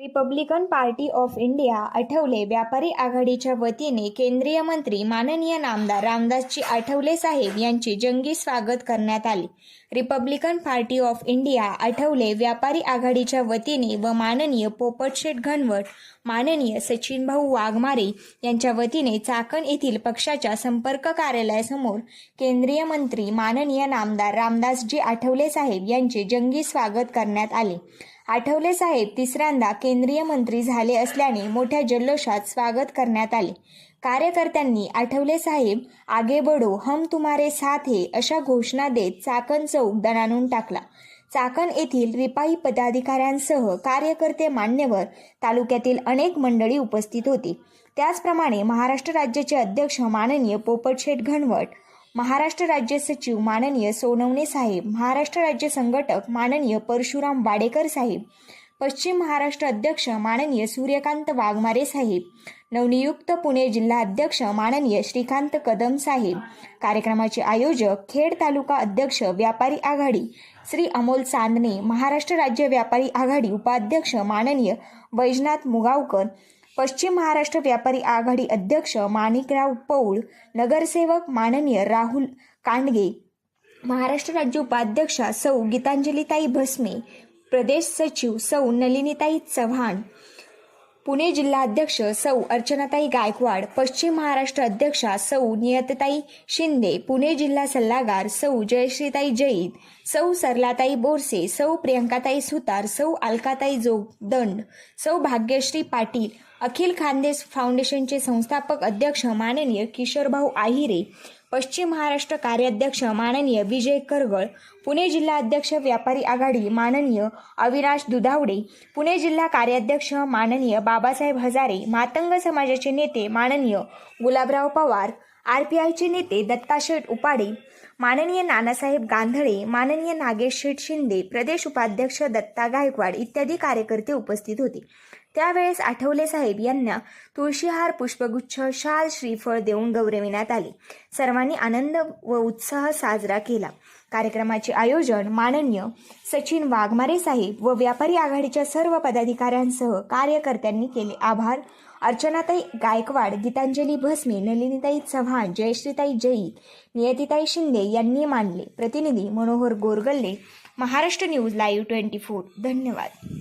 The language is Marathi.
Republican party of India Athawale. व्यापारी आघाडीच्या वतीने केंद्रीय मंत्री माननीय नामदार रामदासजी आठवले साहेब यांचे जंगी स्वागत करण्यात आले. Republican party of India Athawale. व्यापारी आघाडीच्या वतीने व माननीय पोपटशेठ घनवट माननीय सचिनभाऊ वाघमारे यांच्या वतीने चाकण येथील पक्षाच्या संपर्क कार्यालयासमोर केंद्रीय मंत्री माननीय नामदार रामदासजी आठवले साहेब यांचे जंगी स्वागत करण्यात आले. आठवले साहेब तिसऱ्यांदा केंद्रीय मंत्री झाले असल्याने मोठ्या जल्लोषात स्वागत करण्यात आले. कार्यकर्त्यांनी आठवले साहेब आगे बडो हम तुम्हारे साथ हे अशा घोषणा देत चाकण चौक दणाणून टाकला. चाकण येथील रिपाई पदाधिकाऱ्यांसह कार्यकर्ते मान्यवर तालुक्यातील अनेक मंडळी उपस्थित होती. त्याचप्रमाणे महाराष्ट्र राज्याचे अध्यक्ष माननीय पोपटशेठ घनवट महाराष्ट्र राज्य सचिव माननीय सोनवणे साहेब महाराष्ट्र राज्य संघटक माननीय परशुराम वाडेकर साहेब पश्चिम महाराष्ट्र अध्यक्ष माननीय सूर्यकांत वाघमारे साहेब नवनियुक्त पुणे जिल्हा अध्यक्ष माननीय श्रीकांत कदम साहेब कार्यक्रमाचे आयोजक खेड तालुका अध्यक्ष व्यापारी आघाडी श्री अमोल चांदणे महाराष्ट्र राज्य व्यापारी आघाडी उपाध्यक्ष माननीय वैजनाथ मुगावकर पश्चिम महाराष्ट्र व्यापारी आघाडी अध्यक्ष माणिकराव पौळ नगरसेवक माननीय राहुल कांडगे महाराष्ट्र राज्य उपाध्यक्षा सौ गीतांजलीताई भस्मे प्रदेश सचिव सौ नलिनीताई चव्हाण पुणे जिल्हा अध्यक्ष सौ अर्चनाताई गायकवाड पश्चिम महाराष्ट्र अध्यक्षा सौ नियतताई शिंदे पुणे जिल्हा सल्लागार सौ जयश्रीताई जैद सौ सरलाताई बोरसे सौ प्रियंकाताई सुतार सौ अलकाताई जोगदंड सौ भाग्यश्री पाटील अखिल खानदेश फाउंडेशनचे संस्थापक अध्यक्ष माननीय किशोरभाऊ आहिरे पश्चिम महाराष्ट्र कार्याध्यक्ष माननीय विजय करगळ पुणे जिल्हा अध्यक्ष व्यापारी आघाडी माननीय अविनाश दुधावडे पुणे जिल्हा कार्याध्यक्ष माननीय बाबासाहेब हजारे मातंग समाजाचे नेते माननीय गुलाबराव पवार आर पी आयचे नेते दत्ता शेठ उपाडे माननीय नानासाहेब गांधळे माननीय नागेश शेठ शिंदे प्रदेश उपाध्यक्ष दत्ता गायकवाड इत्यादी कार्यकर्ते उपस्थित होते. त्यावेळेस आठवले साहेब यांना तुळशीहार पुष्पगुच्छ शाल श्रीफळ देऊन गौरविण्यात आले. सर्वांनी आनंद व उत्साह साजरा केला. कार्यक्रमाचे आयोजन माननीय सचिन वाघमारे साहेब व व्यापारी आघाडीच्या सर्व पदाधिकाऱ्यांसह कार्यकर्त्यांनी केले. आभार. अर्चनाताई गायकवाड गीतांजली भस्मे नलिनीताई चव्हाण जयश्रीताई जैद नियतिताई शिंदे यांनी मानले. प्रतिनिधी Manohar Gorgalle Maharashtra news live twenty four. धन्यवाद.